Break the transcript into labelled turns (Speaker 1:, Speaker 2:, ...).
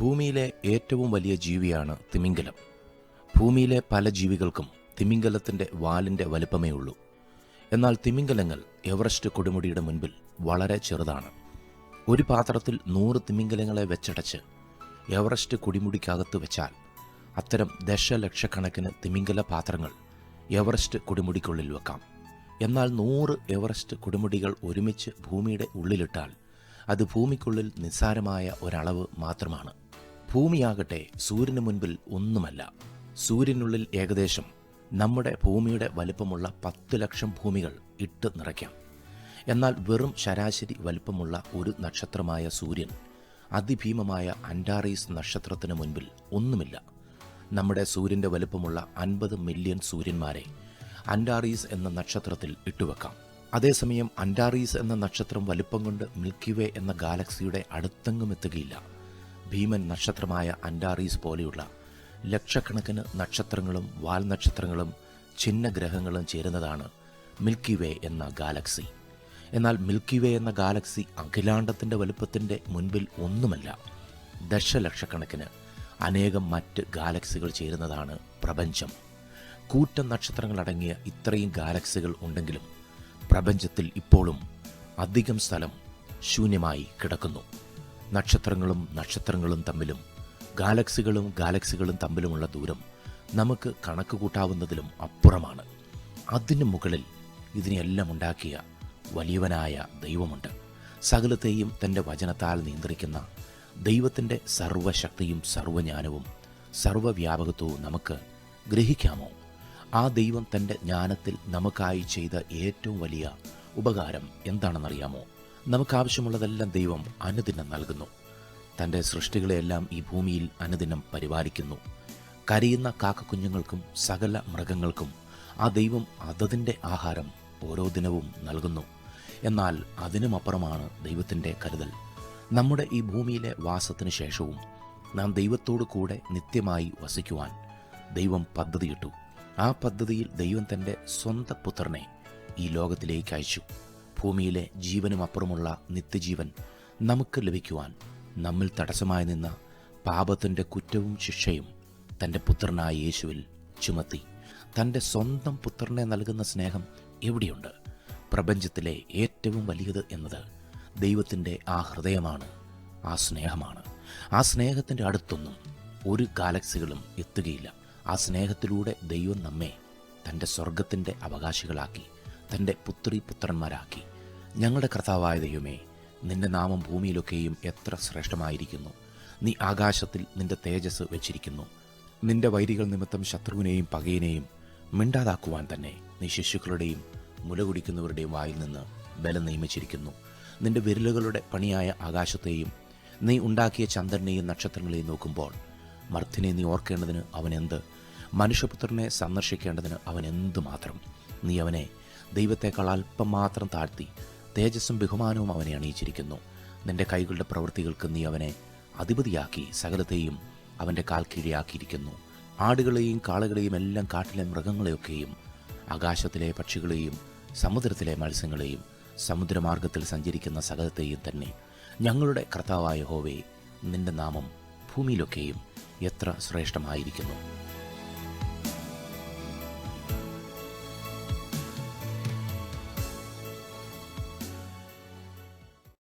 Speaker 1: ഭൂമിയിലെ ഏറ്റവും വലിയ ജീവിയാണ് തിമിംഗലം. ഭൂമിയിലെ പല ജീവികൾക്കും തിമിംഗലത്തിന്റെ വാലിന്റെ വലിപ്പമേ ഉള്ളൂ. എന്നാൽ തിമിംഗലങ്ങൾ എവറസ്റ്റ് കൊടുമുടിയുടെ മുൻപിൽ വളരെ ചെറുതാണ്. ഒരു പാത്രത്തിൽ നൂറ് തിമിംഗലങ്ങളെ വെച്ചടച്ച് എവറസ്റ്റ് കുടിമുടിക്കകത്ത് വെച്ചാൽ അത്തരം ദശലക്ഷക്കണക്കിന് തിമിംഗല പാത്രങ്ങൾ എവറസ്റ്റ് കുടിമുടിക്കുള്ളിൽ വെക്കാം. എന്നാൽ നൂറ് എവറസ്റ്റ് കൊടുമുടികൾ ഒരുമിച്ച് ഭൂമിയുടെ ഉള്ളിലിട്ടാൽ അത് ഭൂമിക്കുള്ളിൽ നിസ്സാരമായ ഒരളവ് മാത്രമാണ്. ഭൂമിയാകട്ടെ സൂര്യന് മുൻപിൽ ഒന്നുമല്ല. സൂര്യനുള്ളിൽ ഏകദേശം നമ്മുടെ ഭൂമിയുടെ വലിപ്പമുള്ള പത്ത് ലക്ഷം ഭൂമികൾ ഇട്ട് നിറയ്ക്കാം. എന്നാൽ വെറും ശരാശരി വലിപ്പമുള്ള ഒരു നക്ഷത്രമായ സൂര്യൻ അതിഭീമമായ അൻഡാറീസ് നക്ഷത്രത്തിന് മുൻപിൽ ഒന്നുമില്ല. നമ്മുടെ സൂര്യന്റെ വലുപ്പമുള്ള അൻപത് മില്യൺ സൂര്യന്മാരെ അൻഡാറീസ് എന്ന നക്ഷത്രത്തിൽ ഇട്ടുവെക്കാം അതേസമയം അൻഡാറീസ് എന്ന നക്ഷത്രം വലിപ്പം കൊണ്ട് മിൽക്കി വേ എന്ന ഗാലക്സിയുടെ അടുത്തെങ്ങും എത്തുകയില്ല. ഭീമൻ നക്ഷത്രമായ അൻഡാറീസ് പോലെയുള്ള ലക്ഷക്കണക്കിന് നക്ഷത്രങ്ങളും വാൽ നക്ഷത്രങ്ങളും ചിഹ്നഗ്രഹങ്ങളും ചേരുന്നതാണ് മിൽക്കി വേ എന്ന ഗാലക്സി. എന്നാൽ മിൽക്കി വേ എന്ന ഗാലക്സി അഖിലാണ്ടത്തിന്റെ വലുപ്പത്തിന്റെ മുൻപിൽ ഒന്നുമല്ല ദശലക്ഷക്കണക്കിന് അനേകം മറ്റ് ഗാലക്സികൾ ചേരുന്നതാണ് പ്രപഞ്ചം. കൂറ്റൻ നക്ഷത്രങ്ങളടങ്ങിയ ഇത്രയും ഗാലക്സികൾ ഉണ്ടെങ്കിലും പ്രപഞ്ചത്തിൽ ഇപ്പോഴും അധികം സ്ഥലം ശൂന്യമായി കിടക്കുന്നു. നക്ഷത്രങ്ങളും നക്ഷത്രങ്ങളും തമ്മിലും ഗാലക്സികളും ഗാലക്സികളും തമ്മിലുമുള്ള ദൂരം നമുക്ക് കണക്ക് കൂട്ടാവുന്നതിലും അപ്പുറമാണ്. അതിനു മുകളിൽ ഇതിനെയെല്ലാം ഉണ്ടാക്കിയ വലിയവനായ ദൈവമുണ്ട്. സകലത്തെയും തന്റെ വചനത്താൽ നിയന്ത്രിക്കുന്ന ദൈവത്തിന്റെ സർവശക്തിയും സർവജ്ഞാനവും സർവവ്യാപകത്വവും നമുക്ക് ഗ്രഹിക്കാമോ? ആ ദൈവം തന്റെ ജ്ഞാനത്തിൽ നമുക്കായി ചെയ്ത ഏറ്റവും വലിയ ഉപകാരം എന്താണെന്നറിയാമോ? നമുക്കാവശ്യമുള്ളതെല്ലാം ദൈവം അനുദിനം നൽകുന്നു. തന്റെ സൃഷ്ടികളെയെല്ലാം ഈ ഭൂമിയിൽ അനുദിനം പരിപാലിക്കുന്നു. കരയുന്ന കാക്കക്കുഞ്ഞുങ്ങൾക്കും സകല മൃഗങ്ങൾക്കും ആ ദൈവം അതതിന്റെ ആഹാരം ഓരോ ദിനവും നൽകുന്നു. എന്നാൽ അതിനുമപ്പുറമാണ് ദൈവത്തിന്റെ കരുതൽ. നമ്മുടെ ഈ ഭൂമിയിലെ വാസത്തിന് ശേഷവും നാം ദൈവത്തോടു കൂടെ നിത്യമായി വസിക്കുവാൻ ദൈവം പദ്ധതിയിട്ടു. ആ പദ്ധതിയിൽ ദൈവം തന്റെ സ്വന്തം പുത്രനെ ഈ ലോകത്തിലേക്ക് അയച്ചു. ഭൂമിയിലെ ജീവനും അപ്പുറമുള്ള നിത്യജീവൻ നമുക്ക് ലഭിക്കുവാൻ നമ്മിൽ തടസ്സമായി നിന്ന പാപത്തിന്റെ കുറ്റവും ശിക്ഷയും തന്റെ പുത്രനായ യേശുവിൽ ചുമത്തി. തന്റെ സ്വന്തം പുത്രനെ നൽകുന്ന സ്നേഹം എവിടെയുണ്ട്? പ്രപഞ്ചത്തിലെ ഏറ്റവും വലിയത് എന്നത് ദൈവത്തിന്റെ ആ ഹൃദയമാണ് ആ സ്നേഹമാണ്. ആ സ്നേഹത്തിന്റെ അടുത്തൊന്നും ഒരു ഗാലക്സികളും എത്തുകയില്ല. ആ സ്നേഹത്തിലൂടെ ദൈവം നമ്മെ തന്റെ സ്വർഗത്തിന്റെ അവകാശികളാക്കി തന്റെ പുത്രി പുത്രന്മാരാക്കി ഞങ്ങളുടെ കർത്താവായ ദൈവമേ നിന്റെ നാമം ഭൂമിയിലൊക്കെയും എത്ര ശ്രേഷ്ഠമായിരിക്കുന്നു. നീ ആകാശത്തിൽ നിന്റെ തേജസ് വെച്ചിരിക്കുന്നു. നിന്റെ വൈരികൾ നിമിത്തം ശത്രുവിനെയും പകയിനെയും മിണ്ടാതാക്കുവാൻ തന്നെ നീ ശിശുക്കളുടെയും മുലകുടിക്കുന്നവരുടെയും വായിൽ നിന്ന് ബലം നിയമിച്ചിരിക്കുന്നു. നിന്റെ വിരലുകളുടെ പണിയായ ആകാശത്തെയും നീ ഉണ്ടാക്കിയ ചന്ദ്രനെയും നക്ഷത്രങ്ങളെയും നോക്കുമ്പോൾ മർദ്ദിനെ നീ ഓർക്കേണ്ടതിന് അവൻ എന്ത് മനുഷ്യപുത്രനെ സന്ദർശിക്കേണ്ടതിന് അവൻ എന്തുമാത്രം നീ അവനെ ദൈവത്തെക്കാൾ അല്പം മാത്രം താഴ്ത്തി തേജസ്സും ബഹുമാനവും അവനെ അണിയിച്ചിരിക്കുന്നു. നിന്റെ കൈകളുടെ പ്രവൃത്തികൾക്ക് നീ അവനെ അധിപതിയാക്കി സകലത്തെയും അവന്റെ കാൽ കീഴിയാക്കിയിരിക്കുന്നു ആടുകളെയും കാളകളെയും എല്ലാം കാട്ടിലെ മൃഗങ്ങളെയൊക്കെയും ആകാശത്തിലെ പക്ഷികളെയും സമുദ്രത്തിലെ മത്സ്യങ്ങളെയും സമുദ്രമാർഗത്തിൽ സഞ്ചരിക്കുന്ന സകലത്തെയും തന്നെ ഞങ്ങളുടെ കർത്താവായ ഹോവേ നിന്റെ നാമം ഭൂമിയിലൊക്കെയും എത്ര ശ്രേഷ്ഠമായിരിക്കുന്നു.